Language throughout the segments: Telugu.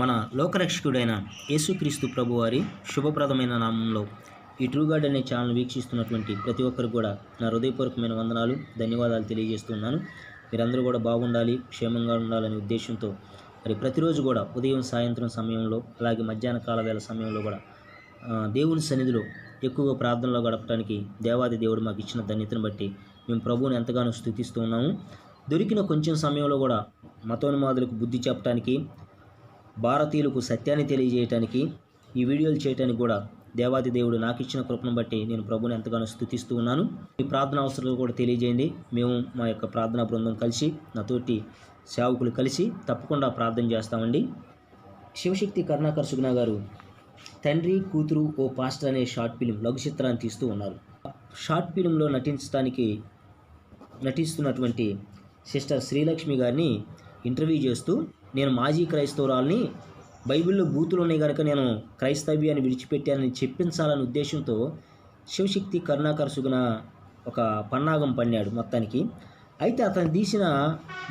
మన లోకరక్షకుడైన యేసుక్రీస్తు ప్రభువారి శుభప్రదమైన నామంలో ఈ ట్రూ గార్డ్ అనే ఛానల్ వీక్షిస్తున్నటువంటి ప్రతి ఒక్కరు కూడా నా హృదయపూర్వకమైన వందనాలు ధన్యవాదాలు తెలియజేస్తున్నాను. మీరందరూ కూడా బాగుండాలి క్షేమంగా ఉండాలనే ఉద్దేశంతో మరి ప్రతిరోజు కూడా ఉదయం సాయంత్రం సమయంలో అలాగే మధ్యాహ్న కాల వేళ సమయంలో కూడా దేవుని సన్నిధిలో ఎక్కువగా ప్రార్థనలో గడపడానికి దేవాది దేవుడు మాకు ఇచ్చిన ధన్యతను బట్టి మేము ప్రభువుని ఎంతగానో స్థుతిస్తూ ఉన్నాము. దొరికిన కొంచెం సమయంలో కూడా మతోన్మాదులకు బుద్ధి చెప్పడానికి భారతీయులకు సత్యాన్ని తెలియజేయటానికి ఈ వీడియోలు చేయటానికి కూడా దేవాది దేవుడు నాకు ఇచ్చిన కృపను బట్టి నేను ప్రభుని ఎంతగానో స్థుతిస్తూ ఉన్నాను. ఈ ప్రార్థన అవసరాలు కూడా తెలియజేయండి. మేము మా యొక్క ప్రార్థనా బృందం కలిసి నాతోటి సేవకులు కలిసి తప్పకుండా ప్రార్థన చేస్తామండి. శివశక్తి కరుణాకర్ సుగుణ గారు తండ్రి కూతురు ఓ పాస్టర్ అనే షార్ట్ ఫిలిం లఘు చిత్రాన్ని తీస్తూ ఉన్నారు. షార్ట్ ఫిలింలో నటించడానికి నటిస్తున్నటువంటి సిస్టర్ శ్రీలక్ష్మి గారిని ఇంటర్వ్యూ చేస్తూ నేను మాజీ క్రైస్తవురాల్ని బైబిల్లో బూతులు ఉన్నాయి కనుక నేను క్రైస్తవ్యాన్ని విడిచిపెట్టానని చెప్పించాలనే ఉద్దేశంతో శివశక్తి కరుణాకర్ సుగున ఒక పన్నాగం పన్నాడు మొత్తానికి. అయితే అతను తీసిన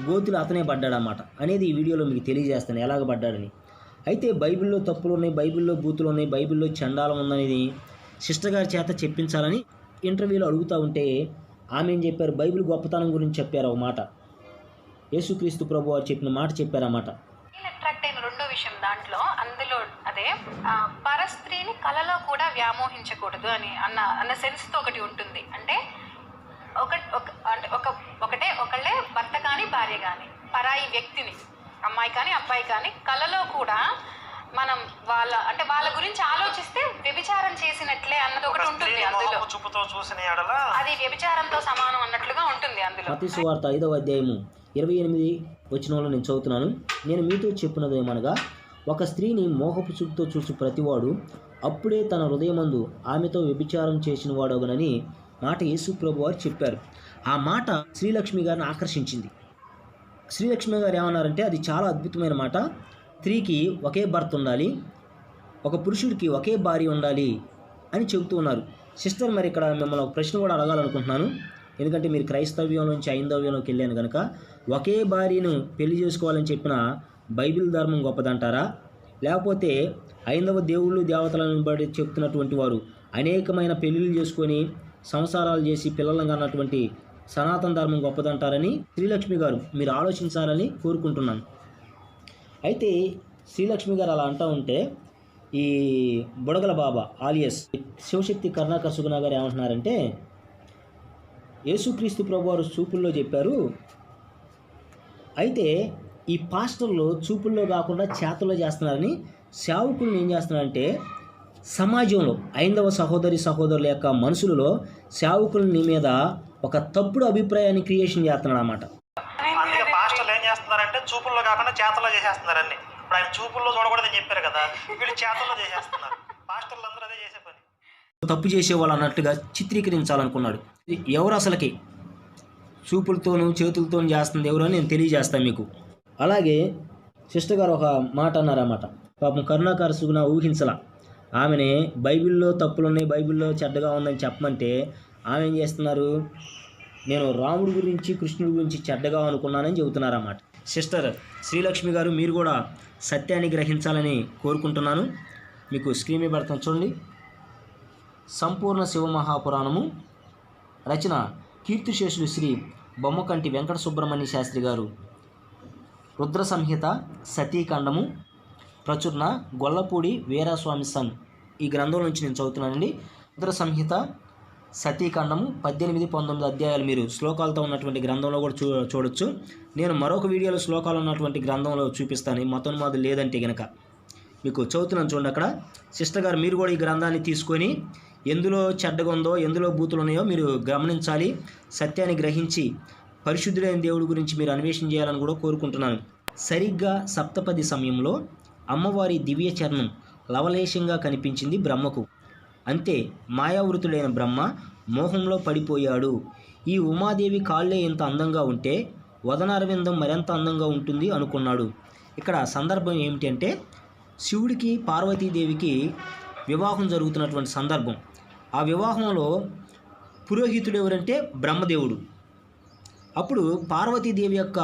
గోతులు అతనే పడ్డాడన్నమాట అనేది ఈ వీడియోలో మీకు తెలియజేస్తాను ఎలాగ పడ్డాడని. అయితే బైబిల్లో తప్పులు ఉన్నాయి బైబిల్లో బూతులు ఉన్నాయి బైబిల్లో చండాలం ఉందనేది సిస్టర్ గారి చేత చెప్పించాలని ఇంటర్వ్యూలో అడుగుతూ ఉంటే ఆమె ఏం చెప్పారు? బైబిల్ గొప్పతనం గురించి చెప్పారు ఒక మాట. యేసుక్రీస్తు ప్రభు వారు చెప్పిన మాట చెప్పారు ఆ మాట అట్రాక్ట్ అయిన రెండో విషయం దాంట్లో అందులో అదే పరస్త్రీని కలలో కూడా వ్యామోహించకూడదు అని అన్న అన్న సెన్స్తో ఒకటి ఉంటుంది. అంటే ఒక ఒక- అంటే ఒక ఒకటే ఒకళ్ళే భర్త కానీ భార్య కానీ పరాయి వ్యక్తిని అమ్మాయి కానీ అబ్బాయి కానీ కలలో కూడా మనం వాళ్ళ అంటే వాళ్ళ గురించి ఆలోచిస్తే వ్యభిచారం చేసినట్లే అన్నది ఒకటి ఉంటుంది అందులో. చూపుతో చూసిన అది వ్యభిచారంతో సమానం అన్నట్లుగా ఉంటుంది అందులో. సువార్త ఐదవ అధ్యాయము. ఇరవై ఎనిమిది వచనంలో నేను చదువుతున్నాను. నేను మీతో చెప్పినది ఏమనగా ఒక స్త్రీని మోహపు చూపుతో చూసి ప్రతివాడు అప్పుడే తన హృదయమందు ఆమెతో వ్యభిచారం చేసిన వాడొగనని మాట యేసు ప్రభు వారు చెప్పారు. ఆ మాట శ్రీలక్ష్మి గారిని ఆకర్షించింది. శ్రీలక్ష్మి గారు ఏమన్నారంటే అది చాలా అద్భుతమైన మాట. స్త్రీకి ఒకే భర్త ఉండాలి ఒక పురుషుడికి ఒకే భార్య ఉండాలి అని చెబుతూ ఉన్నారు. సిస్టర్ మరి ఇక్కడ మిమ్మల్ని ఒక ప్రశ్న కూడా అడగాలనుకుంటున్నాను. ఎందుకంటే మీరు క్రైస్తవ్యం నుంచి ఐందవ్యంలోకి వెళ్ళాను కనుక ఒకే భార్యను పెళ్ళి చేసుకోవాలని చెప్పిన బైబిల్ ధర్మం గొప్పదంటారా? లేకపోతే ఐందవ దేవుళ్ళు దేవతలను బట్టి చెప్తున్నటువంటి వారు అనేకమైన పెళ్ళిళ్ళు చేసుకొని సంసారాలు చేసి పిల్లలను అన్నటువంటి సనాతన ధర్మం గొప్పదంటారని శ్రీలక్ష్మి గారు మీరు ఆలోచించాలని కోరుకుంటున్నాను. అయితే శ్రీలక్ష్మి గారు అలా అంటూ ఉంటే ఈ బుడగల బాబా ఆలియస్ శివశక్తి కర్ణాకర్ సుగుణ గారు ఏమంటున్నారంటే యేసుక్రీస్తు ప్రభువారు చూపుల్లో చెప్పారు. అయితే ఈ పాస్టర్లు చూపుల్లో కాకుండా చేతల్లో చేస్తున్నారని సేవకులను ఏం చేస్తున్నారంటే సమాజంలో ఐందవ సహోదరి సహోదరుల యొక్క మనసులలో సేవకులని మీద ఒక తప్పుడు అభిప్రాయాన్ని క్రియేషన్ చేస్తున్నాడు అనమాట అందుకే పాస్టర్లు ఏం చేస్తున్నారంటే చూపుల్లో కాకుండా చేతల్లో చేసేస్తున్నారని. ఇప్పుడు ఆయన చూపుల్లో చూడకూడదని చెప్పారు కదా వీళ్ళు చేతల్లో చేసేస్తున్నారు. పాస్టర్లు అందరూ అదే చేసే పని. తప్పు చేసేవాళ్ళు అన్నట్టుగా చిత్రీకరించాలనుకున్నాడు. ఎవరు అసలుకి? చూపులతోనూ చేతులతోనూ చేస్తుంది ఎవరో నేను తెలియజేస్తాను మీకు. అలాగే సిస్టర్ గారు ఒక మాట అన్నారన్నమాట. పాపం కరుణాకర సుగుణ ఊహించలా. ఆమెనే బైబిల్లో తప్పులున్నాయి బైబిల్లో చెడ్డగా ఉందని చెప్పమంటే ఆమె ఏం చేస్తున్నారు? నేను రాముడి గురించి కృష్ణుడి గురించి చెడ్డగా అనుకున్నానని చెబుతున్నారన్నమాట. సిస్టర్ శ్రీలక్ష్మి గారు మీరు కూడా సత్యాన్ని గ్రహించాలని కోరుకుంటున్నాను. మీకు స్క్రీన్ మీద పెడతాను చూడండి. సంపూర్ణ శివమహాపురాణము. రచన కీర్తిశేషులు శ్రీ బొమ్మకంటి వెంకట సుబ్రహ్మణ్య శాస్త్రి గారు. రుద్ర సంహిత సతీకాండము. ప్రచురణ గొల్లపూడి వీరాస్వామి సన్. ఈ గ్రంథం నుంచి నేను చదువుతున్నానండి. రుద్ర సంహిత సతీకాండము పద్దెనిమిది పంతొమ్మిది అధ్యాయాలు మీరు శ్లోకాలతో ఉన్నటువంటి గ్రంథంలో కూడా చూ చూడొచ్చు. నేను మరొక వీడియోలో శ్లోకాలు ఉన్నటువంటి గ్రంథంలో చూపిస్తాను. ఈ మాది లేదంటే గనక. మీకు చదువుతున్నాను చూడండి అక్కడ. సిస్టర్ గారు మీరు కూడా ఈ గ్రంథాన్ని తీసుకొని ఎందులో చెడ్డగా ఉందో ఎందులో బూతులు ఉన్నాయో మీరు గమనించాలి. సత్యాన్ని గ్రహించి పరిశుద్ధుడైన దేవుడి గురించి మీరు అన్వేషణ చేయాలని కూడా కోరుకుంటున్నాను. సరిగ్గా సప్తపది సమయంలో అమ్మవారి దివ్య చరణం లవలేశంగా కనిపించింది బ్రహ్మకు. అంతే మాయావృతుడైన బ్రహ్మ మోహంలో పడిపోయాడు. ఈ ఉమాదేవి కాళ్ళే ఇంత అందంగా ఉంటే వదనారవిందం మరింత అందంగా ఉంటుంది అనుకున్నాడు. ఇక్కడ సందర్భం ఏమిటంటే శివుడికి పార్వతీదేవికి వివాహం జరుగుతున్నటువంటి సందర్భం. ఆ వివాహంలో పురోహితుడు ఎవరంటే బ్రహ్మదేవుడు. అప్పుడు పార్వతీదేవి యొక్క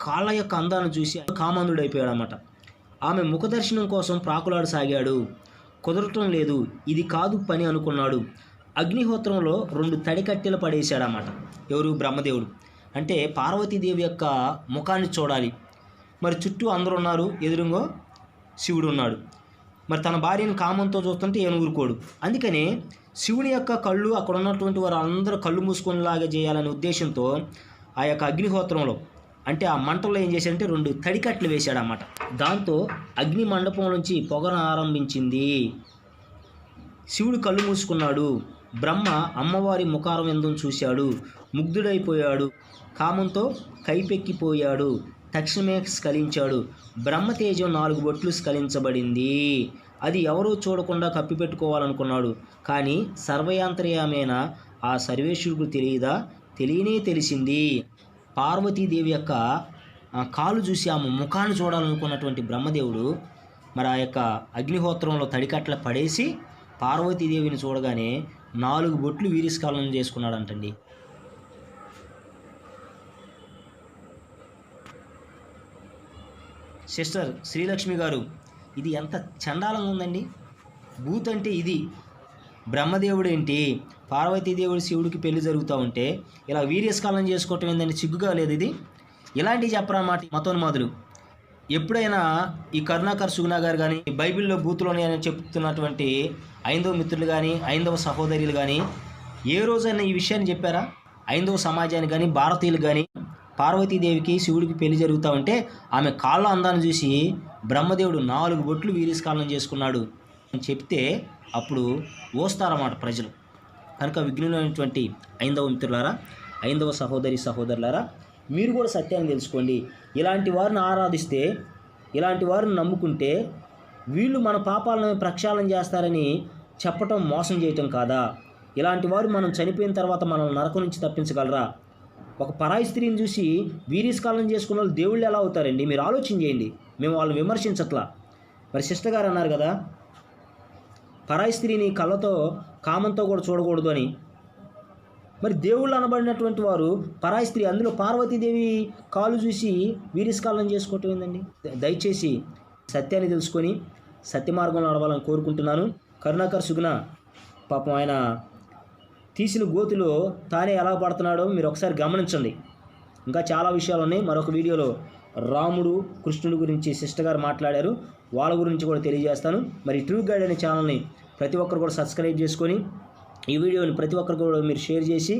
కాళ్ళ యొక్క అందాన్ని చూసి కామాంధుడైపోయాడు అనమాట ఆమె ముఖదర్శనం కోసం ప్రాకులాడసాగాడు. కుదరటం లేదు ఇది కాదు పని అనుకున్నాడు. అగ్నిహోత్రంలో రెండు తడికట్టెలు పడేశాడనమాట ఎవరు? బ్రహ్మదేవుడు. అంటే పార్వతీదేవి యొక్క ముఖాన్ని చూడాలి. మరి చుట్టూ అందరు ఉన్నారు ఎదురుగో శివుడు ఉన్నాడు మరి తన భార్యను కామంతో చూస్తుంటే ఈయన ఊరుకోడు. అందుకనే శివుని యొక్క కళ్ళు అక్కడ ఉన్నటువంటి వారు అందరూ కళ్ళు మూసుకునేలాగా చేయాలనే ఉద్దేశంతో ఆ యొక్క అగ్నిహోత్రంలో అంటే ఆ మంటల్లో ఏం చేశాడంటే రెండు తడికట్లు వేశాడనమాట దాంతో అగ్ని మండపం నుంచి పొగను ఆరంభించింది. శివుడు కళ్ళు మూసుకున్నాడు. బ్రహ్మ అమ్మవారి ముఖారం ఎందుం చూశాడు? ముగ్ధుడైపోయాడు. కామంతో కైపెక్కిపోయాడు. తక్షణమే స్ఖలించాడు. బ్రహ్మతేజం నాలుగు బొట్లు స్ఖలించబడింది. అది ఎవరూ చూడకుండా కప్పిపెట్టుకోవాలనుకున్నాడు. కానీ సర్వయాంతర్యామైన ఆ సర్వేశ్వరుడు తెలియదా? తెలియనే తెలిసింది. పార్వతీదేవి యొక్క కాలు చూసి ఆమె ముఖాన్ని చూడాలనుకున్నటువంటి బ్రహ్మదేవుడు మరి ఆ యొక్క అగ్నిహోత్రంలో తడికట్ల పడేసి పార్వతీదేవిని చూడగానే నాలుగు బొట్లు వీరిస్కాలం చేసుకున్నాడంటండి. సిస్టర్ శ్రీలక్ష్మి గారు ఇది ఎంత చండాలంగా ఉందండి? బూత్ అంటే ఇది. బ్రహ్మదేవుడు ఏంటి? పార్వతీదేవుడు శివుడికి పెళ్ళి జరుగుతూ ఉంటే ఇలా వీర్యస్కాలం చేసుకోవటం ఏందని సిగ్గుగా లేదు ఇది? ఇలాంటివి చెప్పరన్నమాట మతోన్మాదులు. ఎప్పుడైనా ఈ కరుణాకర్ సుగుణ గారు కానీ బైబిల్లో బూతులోని అని చెప్తున్నటువంటి ఐందవ మిత్రులు కానీ ఐందవ సహోదరులు కానీ ఏ రోజైనా ఈ విషయాన్ని చెప్పారా? ఐందవ సమాజానికి కానీ భారతీయులు కానీ పార్వతీదేవికి శివుడికి పెళ్ళి జరుగుతూ ఉంటే ఆమె కాళ్ళ అందాన్ని చూసి బ్రహ్మదేవుడు నాలుగు బొట్లు వీరిస్కాలం చేసుకున్నాడు అని చెప్తే అప్పుడు ఓస్తారన్నమాట ప్రజలు. కనుక విఘ్నులైనటువంటి ఐందవ మిత్రులారా ఐందవ సహోదరి సహోదరులారా మీరు కూడా సత్యాన్ని తెలుసుకోండి. ఇలాంటి వారిని ఆరాధిస్తే ఇలాంటి వారిని నమ్ముకుంటే వీళ్ళు మన పాపాలను ప్రక్షాళన చేస్తారని చెప్పటం మోసం చేయటం కాదా? ఇలాంటి వారు మనం చనిపోయిన తర్వాత మనం నరకం నుంచి తప్పించగలరా? ఒక పరాయి స్త్రీని చూసి వీరిస్కాలం చేసుకున్న వాళ్ళు దేవుళ్ళు ఎలా అవుతారండి? మీరు ఆలోచన చేయండి. మేము వాళ్ళని విమర్శించట్లా. మరి సిస్టర్ గారు అన్నారు కదా పరాయి స్త్రీని కళ్ళతో కామంతో కూడా చూడకూడదు అని. మరి దేవుళ్ళు అనబడినటువంటి వారు పరాయి స్త్రీ అందులో పార్వతీదేవి కాలు చూసి వీరిస్కాలం చేసుకోవటం ఏందండి? దయచేసి సత్యాన్ని తెలుసుకొని సత్య మార్గంలో నడవాలని కోరుకుంటున్నాను. కరుణాకర్ సుగుణ పాపం ఆయన తీసిన గోతులో తానే ఎలా పడుతున్నాడో మీరు ఒకసారి గమనించండి. ఇంకా చాలా విషయాలు ఉన్నాయి. మరొక వీడియోలో రాముడు కృష్ణుడు గురించి సిస్టర్ గారు మాట్లాడారు. వాళ్ళ గురించి కూడా తెలియజేస్తాను. మరి ట్రూ గైడ్ అనే ఛానల్ని ప్రతి ఒక్కరు కూడా సబ్స్క్రైబ్ చేసుకొని ఈ వీడియోని ప్రతి ఒక్కరు కూడా మీరు షేర్ చేసి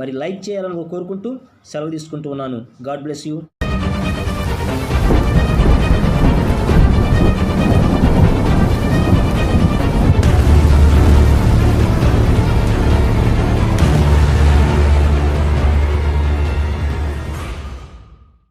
మరి లైక్ చేయాలని కోరుకుంటూ సెలవు తీసుకుంటూ ఉన్నాను. God bless you.